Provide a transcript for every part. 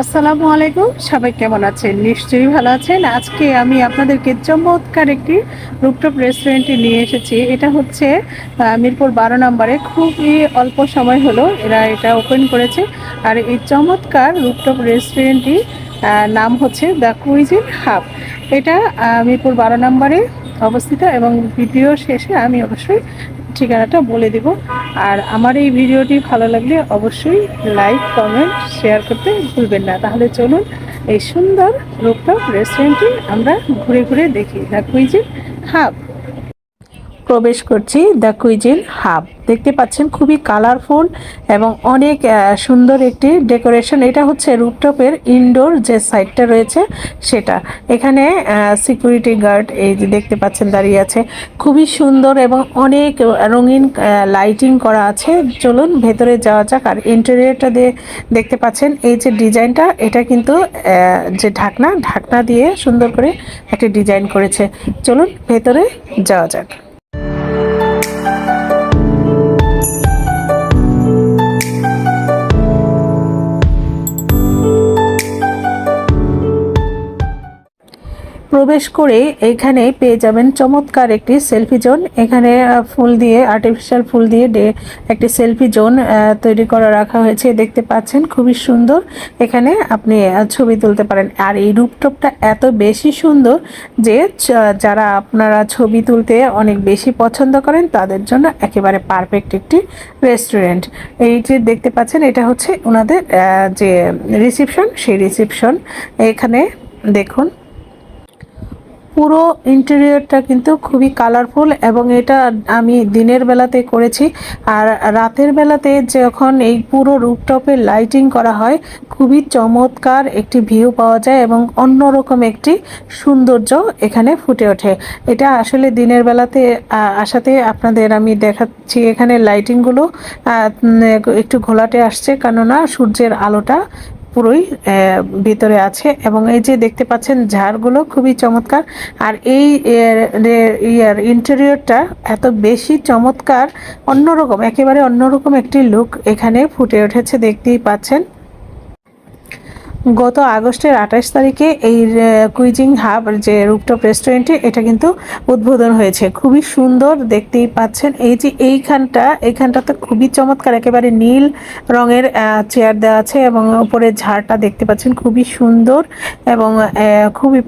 আসসালামু আলাইকুম। সবাই কেমন আছেন? নিশ্চয়ই ভালো আছেন। আজকে আমি আপনাদেরকে চমৎকার একটি রুপটপ রেস্টুরেন্টে নিয়ে এসেছি। এটা হচ্ছে মিরপুর বারো নম্বরে। খুবই অল্প সময় হলো এরা এটা ওপেন করেছে। আর এই চমৎকার রুপটপ রেস্টুরেন্টটি নাম হচ্ছে দ্য কুইজিন হাব এটা মিরপুর বারো নম্বরে অবস্থিত এবং ভিডিও শেষে আমি অবশ্যই ঠিকানাটা বলে দিব। আর আমার এই ভিডিওটি ভালো লাগলে অবশ্যই লাইক কমেন্ট শেয়ার করতে ভুলবেন না। তাহলে চলুন এই সুন্দর রূপটপ রেস্টুরেন্টটি আমরা ঘুরে ঘুরে দেখি। দ্য যে, হাব। প্রবেশ করছি দ্য কুইজিন হাব। দেখতে পাচ্ছেন খুবই কালারফুল এবং অনেক সুন্দর একটি ডেকোরেশন। এটা হচ্ছে রুপটপের ইনডোর যে সাইডটা রয়েছে সেটা। এখানে সিকিউরিটি গার্ড এই যে দেখতে পাচ্ছেন দাঁড়িয়ে আছে। খুবই সুন্দর এবং অনেক রঙিন লাইটিং করা আছে। চলুন ভেতরে যাওয়া যাক। আর ইন্টেরিয়রটা দিয়ে দেখতে পাচ্ছেন এই যে ডিজাইনটা। এটা কিন্তু যে ঢাকনা ঢাকনা দিয়ে সুন্দর করে একটা ডিজাইন করেছে। চলুন ভেতরে যাওয়া যাক। প্রবেশ করে এখানে পেয়ে যাবেন চমৎকার একটি সেলফি জোন এখানে ফুল দিয়ে আর্টিফিশিয়াল ফুল দিয়ে একটি সেলফি জোন তৈরি করা রাখা হয়েছে। দেখতে পাচ্ছেন, খুবই সুন্দর। এখানে আপনি ছবি তুলতে পারেন। আর এই রূপটপটা এত বেশি সুন্দর যে যারা আপনারা ছবি তুলতে অনেক বেশি পছন্দ করেন, তাদের জন্য একেবারে পারফেক্ট একটি রেস্টুরেন্ট এই যে দেখতে পাচ্ছেন, এটা হচ্ছে ওনাদের যে রিসিপশন সেই রিসিপশন এখানে দেখুন পুরো ইন্টেরিয়রটা কিন্তু খুবই কালারফুল এবং এটা আমি দিনের বেলাতে করেছি। আর রাতের বেলাতে যখন এই পুরো রুপটপে লাইটিং করা হয়, খুবই চমৎকার একটি ভিউ পাওয়া যায় এবং অন্যরকম একটি সৌন্দর্য এখানে ফুটে ওঠে। এটা আসলে দিনের বেলাতে আসাতে আপনাদের আমি দেখাচ্ছি এখানে লাইটিংগুলো একটু ঘোলাটে আসছে কেননা সূর্যের আলোটা পুরোই ভিতরে আছে এবং এই যে দেখতে পাচ্ছেন ঝাড়গুলো খুবই চমৎকার। আর এই ইয়ার ইন্টেরিয়রটা এত বেশি চমৎকার, অন্যরকম, একেবারে অন্যরকম একটি লুক এখানে ফুটে উঠেছে, দেখতেই পাচ্ছেন। গত আগস্টের আঠাশ তারিখে এই কুইজিং হাব যে রুপটপ রেস্টুরেন্টে এটা কিন্তু উদ্বোধন হয়েছে। খুবই সুন্দর দেখতেই পাচ্ছেন। এই যে এইখানটা, এইখানটাতে খুবই চমৎকার, একেবারে নীল রঙের চেয়ার দেওয়া আছে এবং উপরে ঝাড়টা দেখতে পাচ্ছেন, খুবই সুন্দর এবং খুবই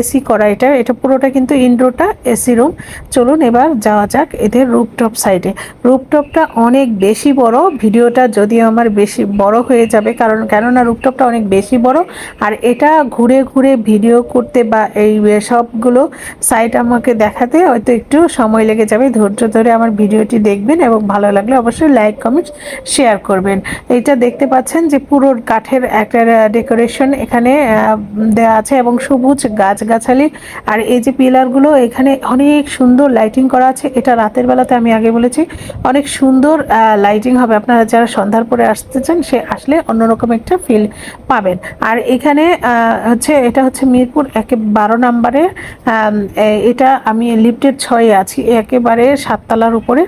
এসি করা এটা। এটা পুরোটা কিন্তু ইনডোরটা এসি রুম। চলুন এবার যাওয়া যাক এদের রুপটপ সাইডে। রুপটপটা অনেক বেশি বড়। ভিডিওটা যদিও আমার বেশি বড় হয়ে যাবে, কারণ, কেননা রুপটপটা অনেক বেশি বড়। আর এটা ঘুরে ঘুরে ভিডিও করতে বা এই সবগুলো সাইট আমাকে দেখাতে হয়তো একটু সময় লেগে যাবে। ধৈর্য ধরে আমার ভিডিওটি দেখবেন এবং ভালো লাগলে অবশ্যই লাইক কমেন্ট শেয়ার করবেন। এটা দেখতে পাচ্ছেন যে পুরো কাঠের একটা ডেকোরেশন এখানে দেওয়া আছে এবং সবুজ গাছগাছালি। আর এই যে পিলারগুলো এখানে অনেক সুন্দর লাইটিং করা আছে। এটা রাতের বেলাতে আমি আগে বলেছি, অনেক সুন্দর লাইটিং হবে। আপনারা যারা সন্ধ্যার পরে আসতে চান, সে আসলে অন্যরকম একটা ফিল পাবেন। আর এখানে হচ্ছে, এটা হচ্ছে মিরপুর, একে বারো নম্বরে এটা আমি লিফটের ছয়ে আছি, একেবারে সাততলার উপরে,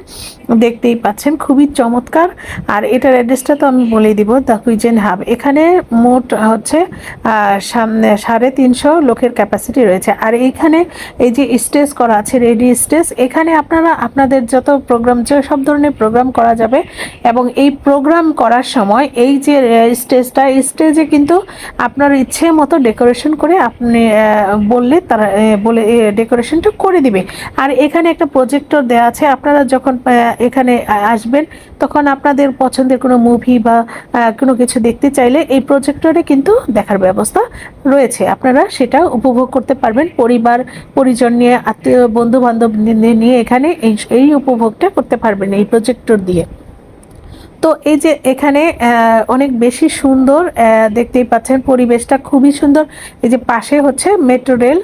দেখতেই পাচ্ছেন, খুবই চমৎকার। আর এটার অ্যাড্রেসটা তো আমি বলেই দিব, দ্য কুইজেন হাব। এখানে মোট, হচ্ছে সামনে সাড়ে তিনশো লোকের ক্যাপাসিটি রয়েছে। আর এইখানে এই যে স্টেজ করা আছে, রেডি স্টেজ, এখানে আপনারা, আপনাদের যত প্রোগ্রাম যে সব ধরনের প্রোগ্রাম করা যাবে, এবং এই প্রোগ্রাম করার সময় এই যে স্টেজটা, স্টেজে কিন্তু আপনার ইচ্ছে মতো ডেকোরেশন করে আপনি বললে তারা বলে ডেকোরেশনটা করে দিবে। আর এখানে একটা প্রজেক্টর দেওয়া আছে, আপনারা যখন এখানে আসবেন, তখন আপনাদের পছন্দের কোনো মুভি বা কোনো কিছু দেখতে চাইলে এই প্রজেক্টরে কিন্তু দেখার ব্যবস্থা রয়েছে। আপনারা সেটা উপভোগ করতে পারবেন, পরিবার, পরিজন নিয়ে, আত্মীয় বন্ধু বান্ধব নিয়ে এখানে এই এই উপভোগটা করতে পারবেন এই প্রজেক্টর দিয়ে। তো এই যে এখানে অনেক বেশি সুন্দর দেখতেই পাচ্ছেন পরিবেশটা খুবই সুন্দর। এই যে পাশে হচ্ছে মেট্রো রেল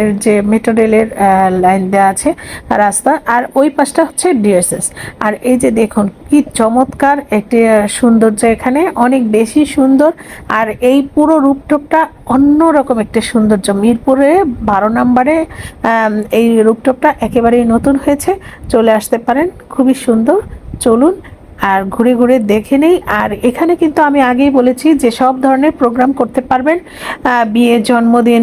এর যে মেট্রো রেলের লাইন দেওয়া আছে, রাস্তা। আর ওই পাশটা হচ্ছে ডিএসএস আর এই যে দেখুন, কি চমৎকার একটি সৌন্দর্য এখানে। অনেক বেশি সুন্দর। আর এই পুরো রূপটপটা অন্যরকম একটা সৌন্দর্য। মিরপুরে বারো নম্বরে এই রূপটপটা একেবারেই নতুন হয়েছে। চলে আসতে পারেন। খুবই সুন্দর। চলুন আর ঘুরে ঘুরে দেখে নেই। আর এখানে কিন্তু আমি আগেই বলেছি যে সব ধরনের প্রোগ্রাম করতে পারবেন। বিয়ে, জন্মদিন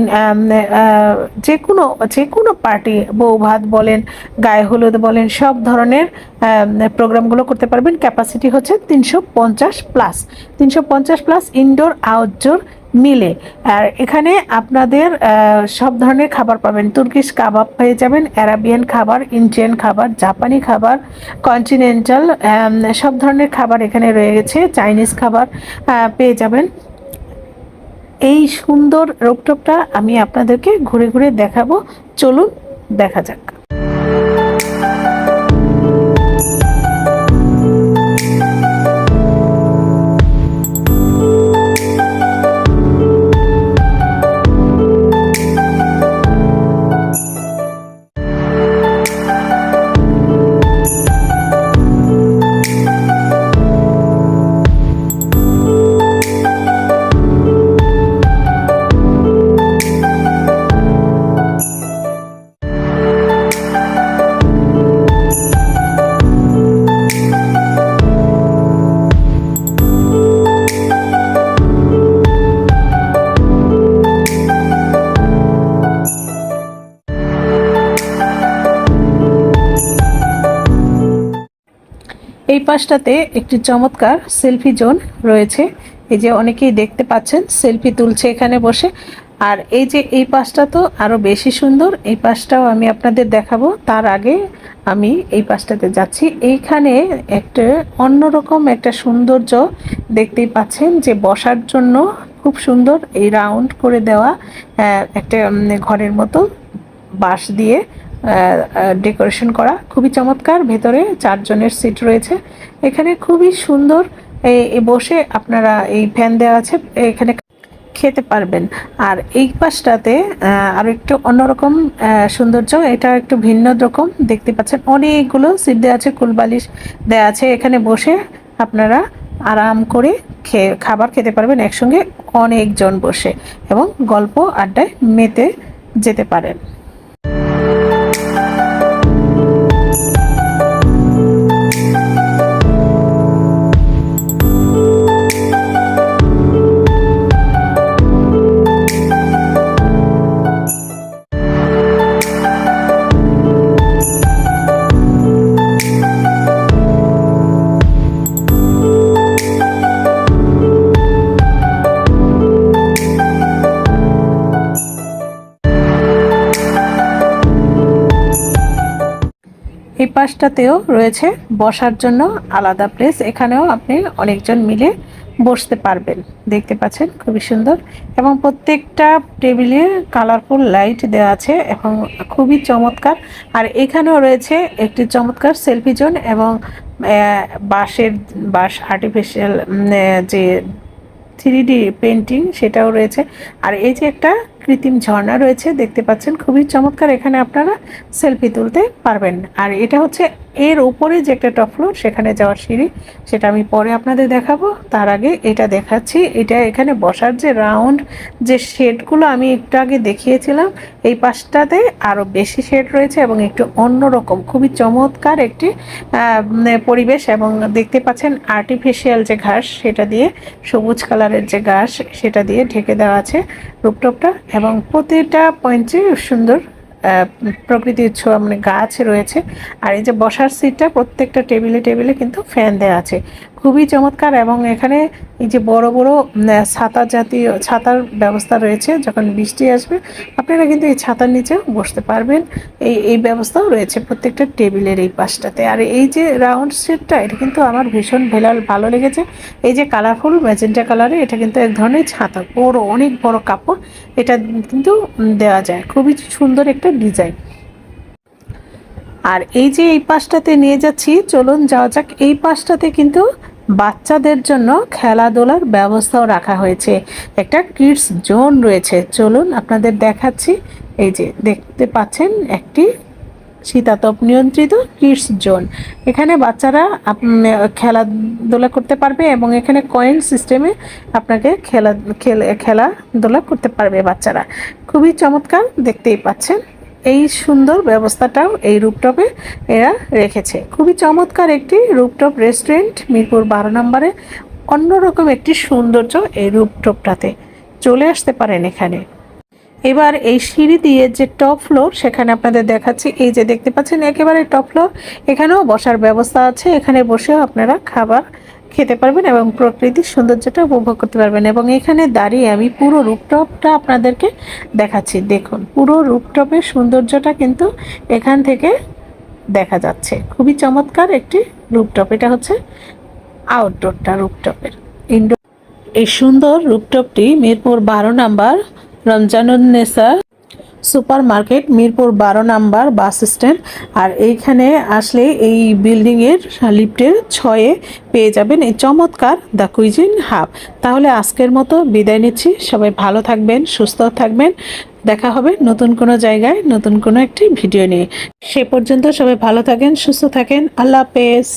যে কোনো যে কোনো পার্টি বউ ভাত বলেন, গায়ে হলুদ বলেন, সব ধরনের প্রোগ্রামগুলো করতে পারবেন। ক্যাপাসিটি হচ্ছে তিনশো পঞ্চাশ প্লাস তিনশো পঞ্চাশ প্লাস ইনডোর আউটডোর মিলে। আর এখানে আপনাদের সব ধরনের খাবার পাবেন। তুর্কিশ কাবাব পেয়ে যাবেন, অ্যারাবিয়ান খাবার, ইন্ডিয়ান খাবার, জাপানি খাবার কন্টিনেন্টাল সব ধরনের খাবার এখানে রয়ে গেছে চাইনিজ খাবার পেয়ে যাবেন। এই সুন্দর রোপটপটা আমি আপনাদেরকে ঘুরে ঘুরে দেখাবো। চলুন, দেখা যাক। পাশটাতে একটি চমৎকার সেলফি জোন রয়েছে। এই যে অনেকেই দেখতে পাচ্ছেন, সেলফি তুলছে এখানে বসে। আর এই যে এই পাশটা তো আরও বেশি সুন্দর, এই পাশটাও আমি আপনাদের দেখাবো। তার আগে আমি এই পাশটাতে যাচ্ছি। এইখানে একটা অন্যরকম একটা সৌন্দর্য দেখতেই পাচ্ছেন যে বসার জন্য খুব সুন্দর এই রাউন্ড করে দেওয়া একটা ঘরের মতো বাঁশ দিয়ে ডেকোরেশন করা। খুবই চমৎকার। ভেতরে চারজনের সিট রয়েছে। এখানে খুবই সুন্দর এ- এ বসে আপনারা এই ফ্যান দেওয়া আছে, এখানে খেতে পারবেন। আর এই পাশটাতে আরও একটু অন্যরকম সৌন্দর্য। এটা একটু ভিন্ন রকম। দেখতে পাচ্ছেন অনেকগুলো সিট দেওয়া আছে কুলবালিশ দেওয়া আছে। এখানে বসে আপনারা আরাম করে খেয়ে খাবার খেতে পারবেন। একসঙ্গে অনেকজন বসে এবং গল্প আড্ডায় মেতে যেতে পারেন। পাশটাতেও রয়েছে বসার জন্য আলাদা প্লেস এখানেও আপনি অনেকজন মিলে বসতে পারবেন। দেখতে পাচ্ছেন, খুবই সুন্দর। এবং প্রত্যেকটা টেবিলে কালারফুল লাইট দেওয়া আছে এবং খুবই চমৎকার। আর এখানেও রয়েছে একটি চমৎকার সেলফি জোন এবং বাঁশের, বাঁশ আর্টিফিশিয়াল যে থ্রি ডি পেন্টিং সেটাও রয়েছে। আর এই যে একটা কৃত্রিম ঝর্ণা রয়েছে, দেখতে পাচ্ছেন, খুবই চমৎকার, এখানে আপনারা সেলফি তুলতে পারবেন। আর এটা হচ্ছে এর উপরে যে একটা টপ ফ্লোর সেখানে যাওয়ার সিঁড়ি, সেটা আমি পরে আপনাদের দেখাবো। তার আগে এটা দেখাচ্ছি। এটা এখানে বসার যে রাউন্ড যে শেডগুলো আমি একটু আগে দেখিয়েছিলাম, এই পাশটাতে আরও বেশি শেড রয়েছে এবং একটু অন্যরকম, খুবই চমৎকার একটি পরিবেশ এবং দেখতে পাচ্ছেন আর্টিফিশিয়াল যে ঘাস, সেটা দিয়ে সবুজ কালারের যে ঘাস, সেটা দিয়ে ঢেকে দেওয়া আছে রূপটপটা এবং প্রতিটা পয়েন্টে সুন্দর প্রকৃতির ছোঁয়া মানে গাছ রয়েছে। আর এই যে বসার সিটটা প্রত্যেকটা টেবিলে টেবিলে কিন্তু ফ্যান দেওয়া আছে। খুবই চমৎকার এবং এখানে এই যে বড় বড় ছাতা জাতীয়, ছাতার ব্যবস্থা রয়েছে। যখন বৃষ্টি আসবে, আপনারা কিন্তু এই ছাতার নিচেও বসতে পারবেন। এই এই ব্যবস্থাও রয়েছে প্রত্যেকটা টেবিলের এই পাশটাতে। আর এই যে রাউন্ড সেটটা এটা কিন্তু আমার ভীষণ ভেলাল ভালো লেগেছে। এই যে কালারফুল, ম্যাজেন্টা কালারে এটা কিন্তু এক ধরনের ছাতা। বড়, অনেক বড় কাপড়, এটা কিন্তু দেওয়া যায়। খুবই সুন্দর একটা ডিজাইন। আর এই যে এই পাশটাতে নিয়ে যাচ্ছি, চলুন যাওয়া যাক। এই পাশটাতে কিন্তু বাচ্চাদের জন্য খেলাধুলার ব্যবস্থাও রাখা হয়েছে। একটা কিডস জোন রয়েছে। চলুন আপনাদের দেখাচ্ছি। এই যে দেখতে পাচ্ছেন একটি শীতাতপ নিয়ন্ত্রিত কিডস জোন এখানে বাচ্চারা খেলাধুলা করতে পারবে এবং এখানে কয়েন সিস্টেমে আপনাকে খেলা খেলে খেলাধুলা করতে পারবে বাচ্চারা। খুবই চমৎকার দেখতেই পাচ্ছেন। এই সুন্দর ব্যবস্থাটাও এই রুপটপে এরা রেখেছে। খুবই চমৎকার একটি রুপটপ রেস্টুরেন্ট, মিরপুর বারো নম্বরে। অন্যরকম একটি সৌন্দর্য এই রুপটপটাতে। চলে আসতে পারেন এখানে। এবার এই সিঁড়ি দিয়ে যে টপ ফ্লোর, সেখানে আপনাদের দেখাচ্ছি। এই যে দেখতে পাচ্ছেন, একেবারে টপ ফ্লোর। এখানেও বসার ব্যবস্থা আছে। এখানে বসেও আপনারা খাবার খেতে পারবেন এবং প্রকৃতির সৌন্দর্যটা উপভোগ করতে পারবেন। এবং এখানে দাঁড়িয়ে আমি পুরো রূপটপটা আপনাদেরকে দেখাচ্ছি। দেখুন, পুরো রূপটপের সৌন্দর্যটা কিন্তু এখান থেকে দেখা যাচ্ছে। খুবই চমৎকার একটি রূপটপ। এটা হচ্ছে আউটডোরটা রূপটপের। ইনডোর এই সুন্দর রূপটপটি মিরপুর বারো number Ramzanunnesa super market Mirpur বারো নাম্বার বাস স্ট্যান্ড। আর এইখানে আসলে এই বিল্ডিংয়ের লিফটের ছয়ে পেয়ে যাবেন এই চমৎকার দ্য কুইজিন হাব। তাহলে আজকের মতো বিদায় নিচ্ছি। সবাই ভালো থাকবেন, সুস্থ থাকবেন। দেখা হবে নতুন কোনো জায়গায়, নতুন কোনো একটি ভিডিও নিয়ে। সে পর্যন্ত সবাই ভালো থাকেন, সুস্থ থাকেন। আল্লাহ হাফেজ।